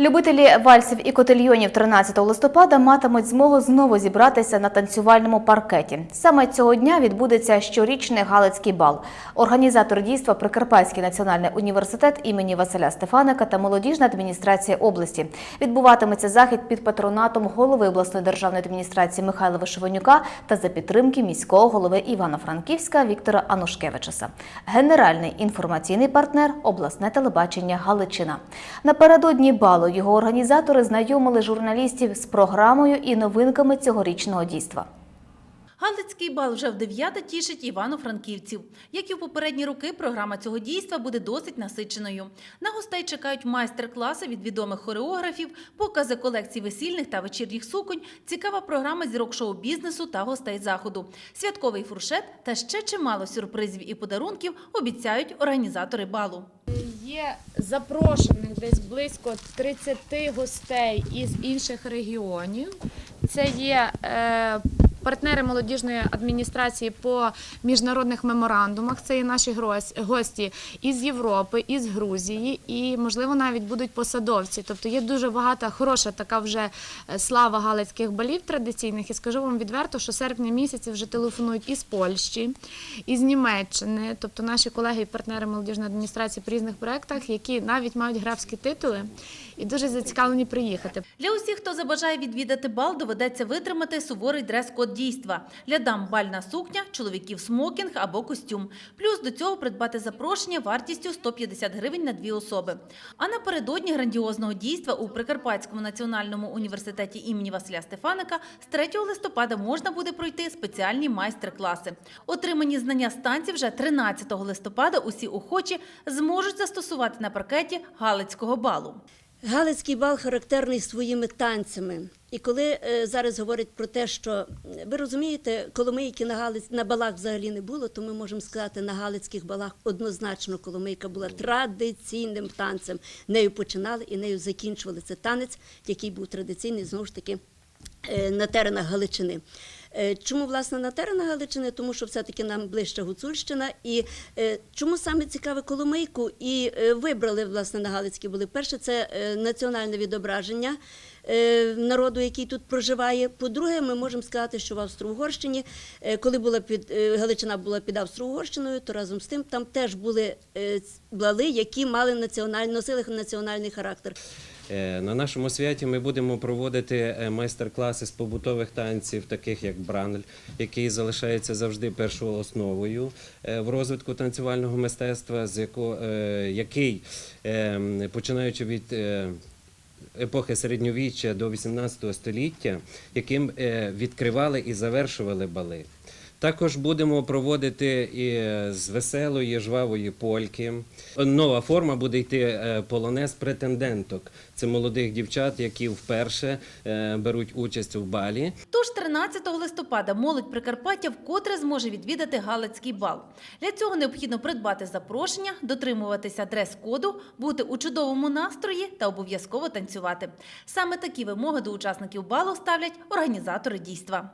Любителі вальсів і котельйонів 13 листопада матимуть змогу знову зібратися на танцювальному паркеті. Саме цього дня відбудеться щорічний Галицький бал. Організатор дійства Прикарпатський національний університет імені Василя Стефаника та молодіжна адміністрація області. Відбуватиметься захід під патронатом голови обласної державної адміністрації Михайла Вишиванюка та за підтримки міського голови Івано-Франківська Віктора Анушкевичуса. Генеральний інформаційний партнер обласне телебачення Галичина. Напередодні балу його організатори знайомили журналістів з програмою і новинками цьогорічного дійства. Галицький бал вже в дев'яте тішить івано-франківців. Як і в попередні роки, програма цього дійства буде досить насиченою. На гостей чекають майстер-класи від відомих хореографів, покази колекцій весільних та вечірніх суконь, цікава програма зірок шоу-бізнесу та гостей заходу, святковий фуршет та ще чимало сюрпризів і подарунків обіцяють організатори балу. Є запрошених десь близько 30 гостей із інших регіонів. Це є е, партнери молодіжної адміністрації по міжнародних меморандумах. Це є наші гості із Європи, із Грузії, і можливо навіть будуть посадовці. Тобто є дуже багата хороша така вже е, слава галицьких балів традиційних. І скажу вам відверто, що серпня місяці вже телефонують із Польщі, із Німеччини, тобто наші колеги і партнери молодіжної адміністрації по різних проєктах, які навіть мають графські титули і дуже зацікавлені приїхати. Для усіх, хто забажає відвідати бал, доведеться витримати суворий дрес-код дійства. Для дам бальна сукня, чоловіків смокінг або костюм. Плюс до цього придбати запрошення вартістю 150 гривень на дві особи. А напередодні грандіозного дійства у Прикарпатському національному університеті імені Василя Стефаника з 3 листопада можна буде пройти спеціальні майстер-класи. Отримані знання з танців вже 13 листопада усі охочі зможуть застосувати на паркеті Галицького балу. Галицький бал характерний своїми танцями. І коли е, зараз говорять про те, що ви розумієте, Коломийки на Галиць на балах взагалі не було, то ми можемо сказати, на Галицьких балах однозначно Коломийка була традиційним танцем. Нею починали і нею закінчували. Це танець, який був традиційний знову ж таки на теренах Галичини. Е, Чому власне на теренах Галичини? Тому що все-таки нам ближче Гуцульщина. І е, чому саме цікаве Коломийку? І е, вибрали власне на Галицькі були. Перше, це е, національне відображення е, народу, який тут проживає. По-друге, ми можемо сказати, що в Австро-Угорщині, е, коли була під е, Галичина була під Австро-Угорщиною, то разом з тим там теж були е, блали, які мали національний носили національний характер. Е, На нашому святі ми будемо проводити е, майстер-класи з побутових танців, таких як бранль, який залишається завжди першою основою е, в розвитку танцювального мистецтва, з яко, е, який, починаючи від епохи середньовіччя до 18 століття, яким відкривали і завершували бали. Також будемо проводити і з веселої жвавої польки. Нова форма буде йти е, полонез претенденток. Це молодих дівчат, які вперше е, беруть участь у балі. Тож 13 листопада молодь Прикарпаття вкотре зможе відвідати Галицький бал. Для цього необхідно придбати запрошення, дотримуватися дрес-коду, бути у чудовому настрої та обов'язково танцювати. Саме такі вимоги до учасників балу ставлять організатори дійства.